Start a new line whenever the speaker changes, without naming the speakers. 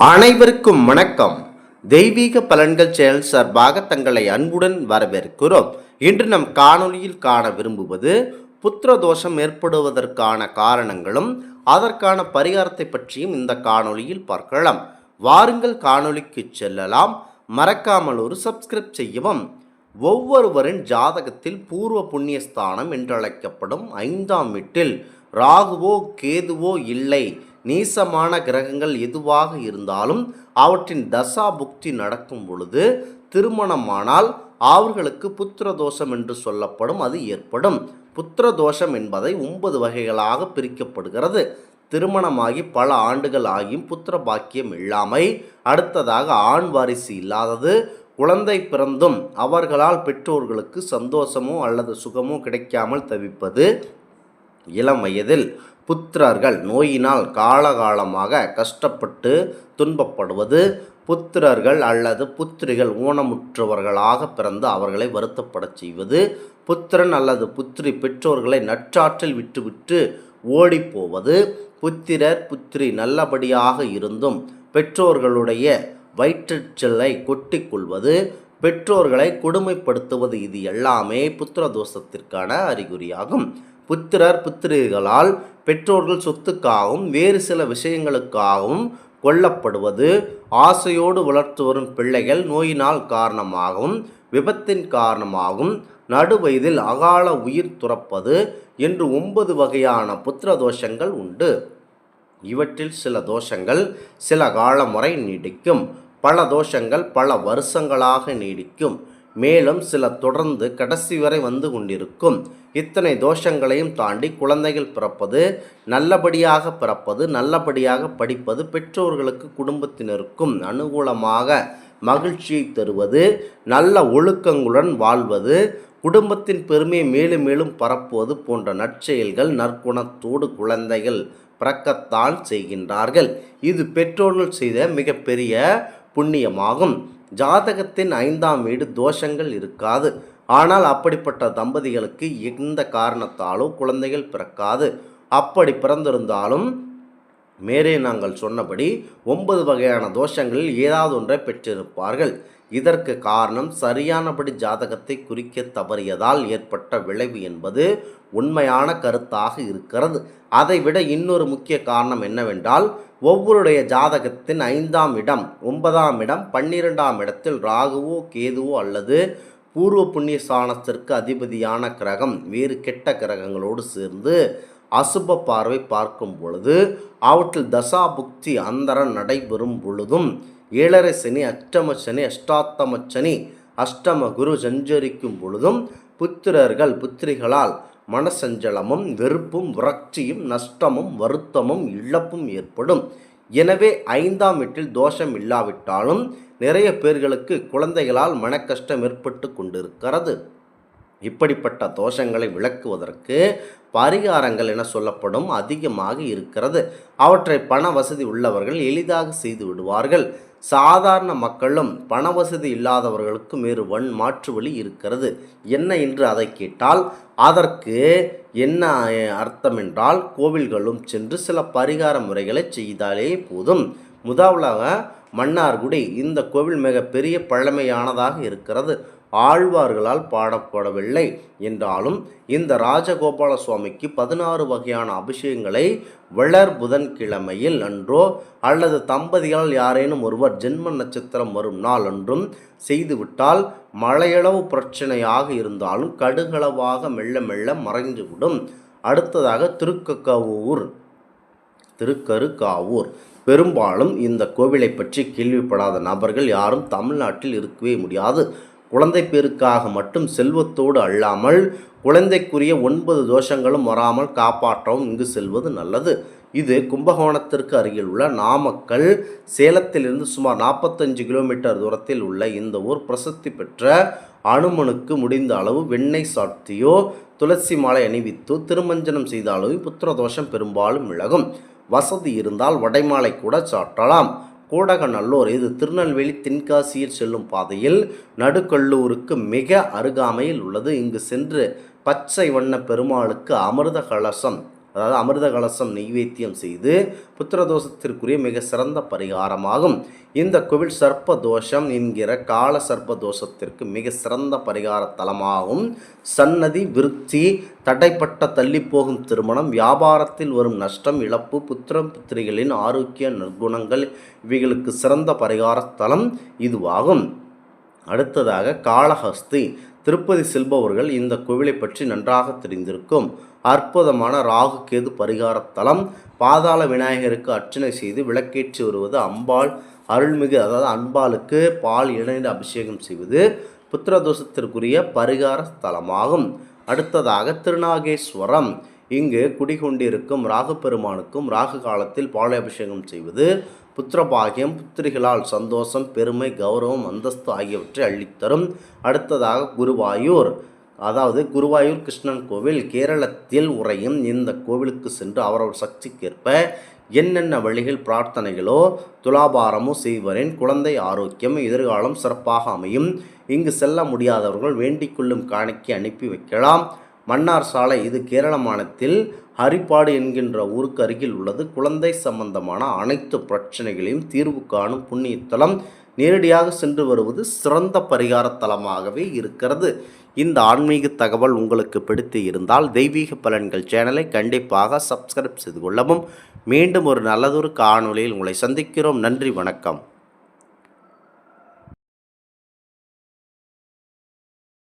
அனைவருக்கும் வணக்கம். தெய்வீக பலன்கள் செயல் சார்பாக தங்களை அன்புடன் வரவேற்கிறோம். இன்று நம் காணொளியில் காண விரும்புவது புத்திர தோஷம் ஏற்படுவதற்கான காரணங்களும் அதற்கான பரிகாரத்தை பற்றியும் இந்த காணொளியில் பார்க்கலாம். வாருங்கள் காணொளிக்கு செல்லலாம். மறக்காமல் ஒரு சப்ஸ்கிரைப் செய்யவும். ஒவ்வொருவரின் ஜாதகத்தில் பூர்வ புண்ணிய ஸ்தானம் என்றழைக்கப்படும் ஐந்தாம் வீட்டில் ராகுவோ கேதுவோ இல்லை. நீசமான கிரகங்கள் எதுவாக இருந்தாலும் அவற்றின் தசா புக்தி நடக்கும் பொழுது திருமணமானால் அவர்களுக்கு புத்திர தோஷம் என்று சொல்லப்படும் அது ஏற்படும். புத்திர தோஷம் என்பதை ஒன்பது வகைகளாக பிரிக்கப்படுகிறது. திருமணமாகி பல ஆண்டுகள் ஆகியும் புத்திர பாக்கியம் இல்லாமை அடுத்ததாக ஆண் வாரிசு இல்லாதது குழந்தை பிறந்தும் அவர்களால் பெற்றோர்களுக்கு சந்தோஷமோ அல்லது சுகமோ கிடைக்காமல் தவிப்பது இளம் வயதில் புத்திரர்கள் நோயினால் காலகாலமாக கஷ்டப்பட்டு துன்பப்படுவது புத்திரர்கள் அல்லது புத்திரிகள் ஊனமுற்றவர்களாக பிறந்து அவர்களை வருத்தப்படச் செய்வது புத்திரன் அல்லது புத்திரி பெற்றோர்களை நற்றாற்றில் விட்டுவிட்டு ஓடிப்போவது புத்திரர் புத்திரி நல்லபடியாக இருந்தும் பெற்றோர்களுடைய வயிற்றுச்செல்லை கொட்டிக்கொள்வது பெற்றோர்களை கொடுமைப்படுத்துவது இது எல்லாமே புத்திர தோஷத்திற்கான அறிகுறியாகும். புத்திரர் புத்திரிகளால் பெற்றோர்கள் சொத்துக்காகவும் வேறு சில விஷயங்களுக்காகவும் கொல்லப்படுவது ஆசையோடு வளர்த்து வரும் பிள்ளைகள் நோயினால் காரணமாகவும் விபத்தின் காரணமாகவும் நடுவயதில் அகால உயிர் துறப்பது என்று ஒன்பது வகையான புத்திர தோஷங்கள் உண்டு. இவற்றில் சில தோஷங்கள் சில காலம் வரை நீடிக்கும் பல தோஷங்கள் பல வருஷங்களாக நீடிக்கும். மேலும் சில தொடர்ந்து கடைசி வரை வந்து கொண்டிருக்கும். இத்தனை தோஷங்களையும் தாண்டி குழந்தைகள் பிறப்பது நல்லபடியாக பிறப்பது நல்லபடியாக படிப்பது பெற்றோர்களுக்கு குடும்பத்தினருக்கும் அனுகூலமாக மகிழ்ச்சியை தருவது நல்ல ஒழுக்கங்களுடன் வாழ்வது குடும்பத்தின் பெருமையை மேலும் மேலும் பரப்புவது போன்ற நற்செயல்கள் நற்குணத்தோடு குழந்தைகள் பிறக்கத்தான் செய்கின்றார்கள். இது பெற்றோர்கள் செய்த மிகப்பெரிய புண்ணியமாகும். ஜாதகத்தின் ஐந்தாம் வீடு தோஷங்கள் இருக்காது. ஆனால் அப்படிப்பட்ட தம்பதிகளுக்கு எந்த காரணத்தாலோ குழந்தைகள் பிறக்காது. அப்படி பிறந்திருந்தாலும் மேலே நாங்கள் சொன்னபடி ஒன்பது வகையான தோஷங்களில் ஏதாவது ஒன்றை பெற்றிருப்பார்கள். இதற்கு காரணம் சரியானபடி ஜாதகத்தை குறிக்க தவறியதால் ஏற்பட்ட விளைவு என்பது உண்மையான கருத்தாக இருக்கிறது. அதைவிட இன்னொரு முக்கிய காரணம் என்னவென்றால் ஒவ்வொருடைய ஜாதகத்தின் ஐந்தாம் இடம் ஒன்பதாம் இடம் பன்னிரெண்டாம் இடத்தில் ராகுவோ கேதுவோ அல்லது பூர்வ புண்ணிய ஸ்தானத்திற்கு அதிபதியான கிரகம் வேறு கெட்ட கிரகங்களோடு சேர்ந்து அசுப பார்வை பார்க்கும் பொழுது அவற்றில் தசா புக்தி அந்தரம் நடைபெறும் பொழுதும் ஏழரை சனி அஷ்டம சனி அஷ்டாத்தம சனி அஷ்டம குரு சஞ்சரிக்கும் பொழுதும் புத்திரர்கள் புத்திரிகளால் மனசஞ்சலமும் வெறுப்பும் உரட்சியும் நஷ்டமும் வருத்தமும் இழப்பும் ஏற்படும். எனவே ஐந்தாம் வீட்டில் தோஷம் இல்லாவிட்டாலும் நிறைய பேர்களுக்கு குழந்தைகளால் மனக்கஷ்டம் ஏற்பட்டு கொண்டிருக்கிறது. இப்படிப்பட்ட தோஷங்களை விளக்குவதற்கு பரிகாரங்கள் என சொல்லப்படும் அதிகமாக இருக்கிறது. அவற்றை பண வசதி உள்ளவர்கள் எளிதாக செய்து விடுவார்கள். சாதாரண மக்களும் பண வசதி இல்லாதவர்களுக்கும் வேறு வன் மாற்று வழி இருக்கிறது. என்ன என்று அதை கேட்டால் அதற்கு என்ன அர்த்தம் என்றால் கோவில்களும் சென்று சில பரிகார முறைகளை செய்தாலே போதும். முதலாக மன்னார்குடி இந்த கோவில் மிக பெரிய பழமையானதாக இருக்கிறது. ஆழ்வார்களால் பாடப்படவில்லை. என்றாலும் இந்த ராஜகோபால சுவாமிக்கு பதினாறு வகையான அபிஷேகங்களை வளர் புதன்கிழமையில் அன்றோ அல்லது தம்பதியால் யாரேனும் ஒருவர் ஜென்ம நட்சத்திரம் வரும் நாள் அன்றும் செய்துவிட்டால் மழையளவு பிரச்சனையாக இருந்தாலும் கடுகளவாக மெல்ல மெல்ல மறைந்துவிடும். அடுத்ததாக திருக்கக்கவூர் திருக்கருக்காவூர் பெரும்பாலும் இந்த கோவிலை பற்றி கேள்விப்படாத நபர்கள் யாரும் தமிழ்நாட்டில் இருக்கவே முடியாது. குழந்தை பேருக்காக மட்டும் செல்வத்தோடு அல்லாமல் குழந்தைக்குரிய ஒன்பது தோஷங்களும் வராமல் காப்பாற்றவும் இங்கு செல்வது நல்லது. இது கும்பகோணத்திற்கு அருகில் உள்ள நாமக்கல் சேலத்திலிருந்து சுமார் நாற்பத்தஞ்சு கிலோமீட்டர் தூரத்தில் உள்ள இந்த ஊர் பிரசித்தி பெற்ற அனுமனுக்கு முடிந்த அளவு வெண்ணெய் சாத்தியோ துளசி மாலை அணிவித்தோ திருமஞ்சனம் செய்த அளவு புத்திரதோஷம் பெரும்பாலும் விலகும். வசதி இருந்தால் வடைமாலை கூட சாற்றலாம். கூடகநல்லூர் இது திருநெல்வேலி தென்காசியில் செல்லும் பாதையில் நடுக்கல்லூருக்கு மிக அருகாமையில் உள்ளது. இங்கு சென்று பச்சை வண்ண பெருமாளுக்கு அமிர்த கலசம் அதாவது அமிர்த கலசம் நெய்வேத்தியம் செய்து புத்திரதோஷத்திற்குரிய மிக சிறந்த பரிகாரமாகும். இந்த கோவில் சர்ப்ப தோஷம் என்கிற கால சர்ப்ப தோஷத்திற்கு மிக சிறந்த பரிகார தலமாகும். சன்னதி விருத்தி தடைப்பட்ட தள்ளிப்போகும் திருமணம் வியாபாரத்தில் வரும் நஷ்டம் இழப்பு புத்திரம் புத்திரிகளின் ஆரோக்கிய நற்குணங்கள் இவைகளுக்கு சிறந்த பரிகார தலம் இதுவாகும். அடுத்ததாக காளஹஸ்தி திருப்பதி செல்பவர்கள் இந்த கோவிலை பற்றி நன்றாக தெரிந்திருக்கும். அற்புதமான ராகு கேது பரிகார தலம் பாதாள விநாயகருக்கு அர்ச்சனை செய்து விளக்கேற்றி வருவது அம்பாள் அருள்மிகு அதாவது அன்பாளுக்கு பால் இணைந்து அபிஷேகம் செய்வது புத்திரதோஷத்திற்குரிய பரிகார ஸ்தலமாகும் அடுத்ததாக திருநாகேஸ்வரம். இங்கு குடிகொண்டிருக்கும் ராகப்பெருமானுக்கும் ராகு காலத்தில் பாலாபிஷேகம் செய்வது புத்திரபாகியம் புத்திரிகளால் சந்தோஷம் பெருமை கௌரவம் அந்தஸ்து ஆகியவற்றை அள்ளித்தரும். அடுத்ததாக குருவாயூர். அதாவது குருவாயூர் கிருஷ்ணன் கோவில் கேரளத்தில் உறையும். இந்த கோவிலுக்கு சென்று அவரவர் சக்திக்கேற்ப என்னென்ன வழிகள் பிரார்த்தனைகளோ துலாபாரமோ செய்வரின் குழந்தை ஆரோக்கியம் எதிர்காலம் சிறப்பாக அமையும். இங்கு செல்ல முடியாதவர்கள் வேண்டிக் கொள்ளும் காணிக்கை அனுப்பி வைக்கலாம். மன்னார் சாலை இது கேரள மாநிலத்தில் ஹரிப்பாடு என்கின்ற ஊருக்கு அருகில் உள்ளது. குழந்தை சம்பந்தமான அனைத்து பிரச்சனைகளையும் தீர்வு காணும் புண்ணியத்தலம் நேரடியாக சென்று வருவது சிறந்த பரிகார தலமாகவே இருக்கிறது. இந்த ஆன்மீக தகவல் உங்களுக்கு பிடித்து இருந்தால் தெய்வீக பலன்கள் சேனலை கண்டிப்பாக சப்ஸ்கிரைப் செய்து கொள்ளவும். மீண்டும் ஒரு நல்லதொரு காணொலியில் உங்களை சந்திக்கிறோம். நன்றி வணக்கம்.